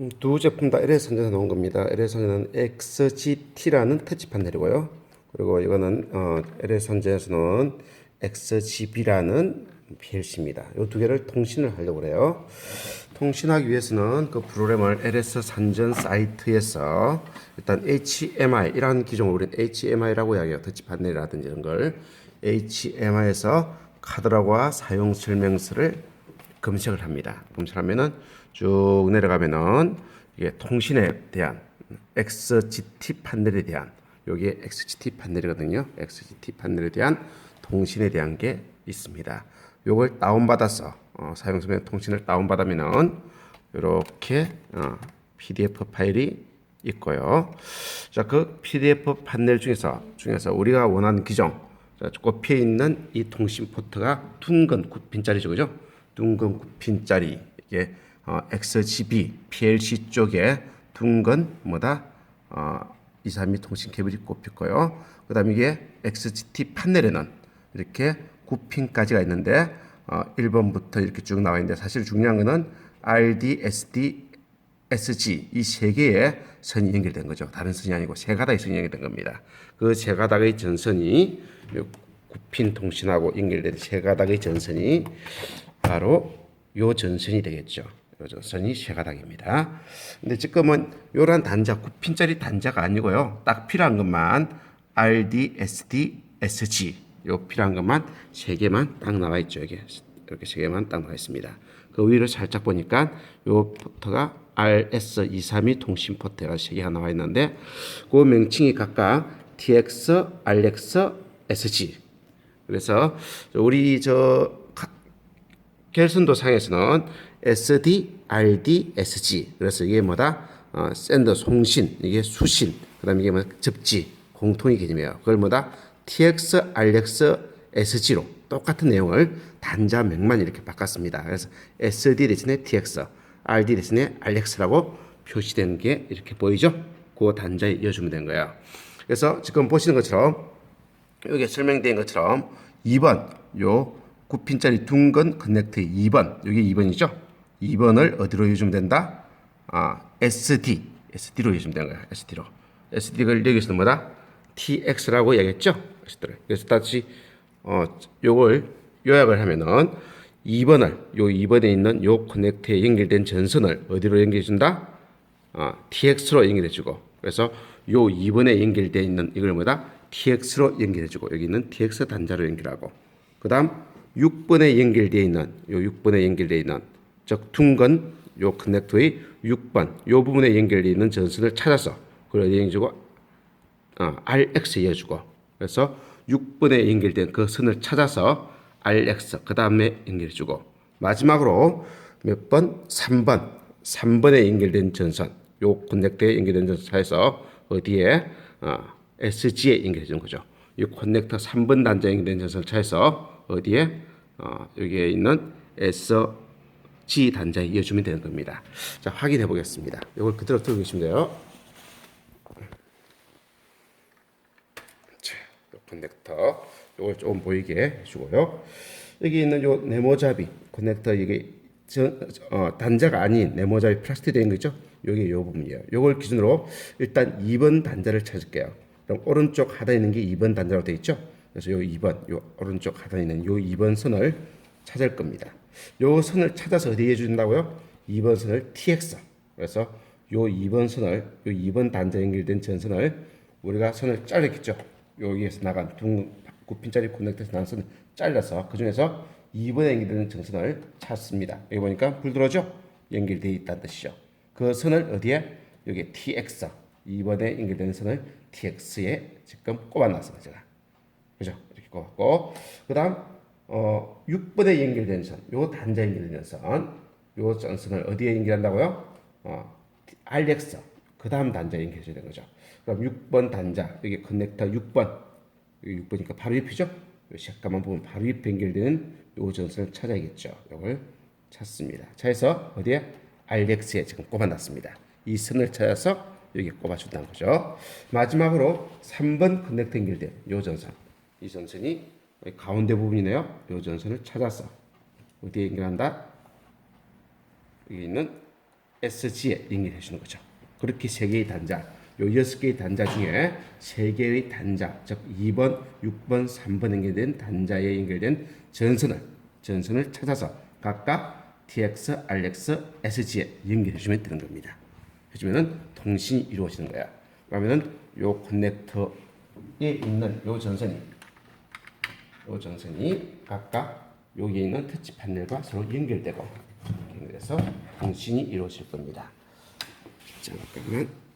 음, 두 제품 다 LS 선전에서 나온 겁니다. LS 선전은 XGT라는 터치 판넬이고요. 그리고 이거는 어, LS 선전에서는 XGB라는 PLC입니다. 이 두 개를 통신을 하려고 그래요. 통신하기 위해서는 그 프로그램을 LS 선전 사이트에서 일단 HMI 이라는 기종을 우리는 HMI라고 이야기해요. 터치 판넬이라든지 이런 걸 HMI에서 카드라고와 사용 설명서를 검색을 합니다. 검색하면은 쭉 내려가면은 이게 통신에 대한 XGT 판넬에 대한 여기에 XGT 판넬이거든요. XGT 판넬에 대한 통신에 대한 게 있습니다. 요걸 다운받아서 어, 사용 설명 통신을 다운받으면은 이렇게 어, PDF 파일이 있고요. 자, 그 PDF 판넬 중에서 중에서 우리가 원하는 기종 자, 꼽혀 있는 이 통신 포트가 둥근 9핀짜리죠, 그죠? 둥근 9핀짜리 이게 어, XGB PLC 쪽에 둥근 뭐다 어, 232 통신 케이블이 꼽혔고요. 그 다음에 이게 XGT 판넬에는 이렇게 9핀까지가 있는데 어, 1번부터 이렇게 쭉 나와 있는데 사실 중요한 거는 RD, SD, SG 이 세 개의 선이 연결된 거죠. 다른 선이 아니고 세 가닥의 선이 연결된 겁니다. 그 세 가닥의 전선이 요 9핀 통신하고 연결된 세 가닥의 전선이 바로 요 전선이 되겠죠. 요 전선이 세 가닥입니다. 근데 지금은 요런 단자 9핀짜리 단자가 아니고요. 딱 필요한 것만 RD, SD, SG 요 필요한 것만 세 개만 딱 나와 있죠. 여기 이렇게 세 개만 딱 나와 있습니다. 그 위로 살짝 보니까 요 포트가 RS232 통신 포트가 세 개가 나와 있는데 그 명칭이 각각 TX, RX, SG. 그래서 우리 저 가- 결선도 상에서는 SD, RD, SG. 그래서 이게 뭐다? 어, 샌더 송신, 이게 수신, 그 다음에 이게 뭐 접지, 공통의 개념이에요. 그걸 뭐다? TX, RX, SG로 똑같은 내용을 단자 명만 이렇게 바꿨습니다. 그래서 SD 대신에 TX, RD 대신에 RX라고 표시된 게 이렇게 보이죠? 그 단자에 이어주면 된 거예요. 그래서 지금 보시는 것처럼 여기 설명된 것처럼 2번 요 9핀짜리 둥근 커넥터 2번 여기 2번이죠. 2번을 어디로 이어주면 된다? 아 SD SD로 이어주면 되는 거야. SD로 SD를 여기서는 뭐다? TX라고 얘기했죠. SD를 그래서 다시 어 요걸 요약을 하면은 2번을 요 2번에 있는 요 커넥터에 연결된 전선을 어디로 연결해 준다? 어, TX로 연결해 주고 그래서 요 2번에 연결되어 있는 이걸 뭐다? TX로 연결해 주고 여기 있는 TX 단자로 연결하고 그 다음 6번에 연결되어 있는 요 6번에 연결되어 있는 즉 둥근 요 커넥터의 6번 요 부분에 연결되어 있는 전선을 찾아서 그걸 연결해주고 어, RX에 이어주고 그래서 6번에 연결된 그 선을 찾아서 RX 그 다음에 연결해주고 마지막으로 몇 번? 3번 3번에 연결된 전선 요 커넥터에 연결된 전선에서 어디에 어, SG에 연결해주는 거죠. 이 커넥터 3번 단자에 연결된 전선을 찾아서 어디에 어, 여기에 있는 SG 단자에 이어주면 되는 겁니다. 자 확인해 보겠습니다. 이걸 그대로 들고 계시면 돼요. 자, 요 커넥터 요걸 좀 보이게 해주고요. 여기 있는 요 네모잡이 커넥터 이게 전, 어, 단자가 아닌 네모잡이 플라스틱 된거 있죠? 요게 요 부분이에요. 요걸 기준으로 일단 2번 단자를 찾을게요. 그럼 오른쪽 하단에 있는 게 2번 단자로 되어 있죠? 그래서 요 2번, 요 오른쪽 하단에 있는 요 2번 선을 찾을 겁니다. 요 선을 찾아서 어디에 준다고요? 2번 선을 TX. 그래서 요 2번 선을 요 2번 단자 연결된 전선을 우리가 선을 잘랐겠죠. 여기에서 나간 둥 9핀짜리 커넥터에서 나간 선을 잘라서 그 중에서 2번에 연결되는 전선을 찾습니다. 여기 보니까 불 들어오죠? 연결되어 있다는 뜻이죠. 그 선을 어디에? 여기 TX 2번에 연결되는 선을 TX에 지금 꼽아놨습니다. 제가 그죠? 이렇게 꼽았고 그 다음 어, 6번에 연결된 선, 요 단자 연결된 선, 요 전선을 어디에 연결한다고요? 어, RX 그 다음 단자에 연결해야 되는 거죠. 그럼 6번 단자 여기 커넥터 6번 여기 6번이니까 바로 옆이죠. 요 색감만 보면 바로 옆에 연결되는 요 전선을 찾아야겠죠. 요걸 찾습니다. 찾아서 어디에 RX에 지금 꼽아놨습니다. 이 선을 찾아서 여기 꼽아준다는 거죠. 마지막으로 3번 커넥터 연결된 요 전선. 이 전선이 가운데 부분이네요. 요 전선을 찾아서 어디에 연결한다? 여기 있는 SG에 연결해 주는 거죠. 그렇게 세 개의 단자, 요 여섯 개의 단자 중에 세 개의 단자, 즉 2번, 6번, 3번 연결된 단자에 연결된 전선을 전선을 찾아서 각각 TX, RX, SG에 연결해 주면 되는 겁니다. 해주면은 통신이 이루어지는 거야. 그러면은 요 커넥터에 있는 요 전선이 요 전선이 각각 여기 있는 터치 패널과 서로 연결되고 연결해서 통신이 이루어질 겁니다. 잠깐만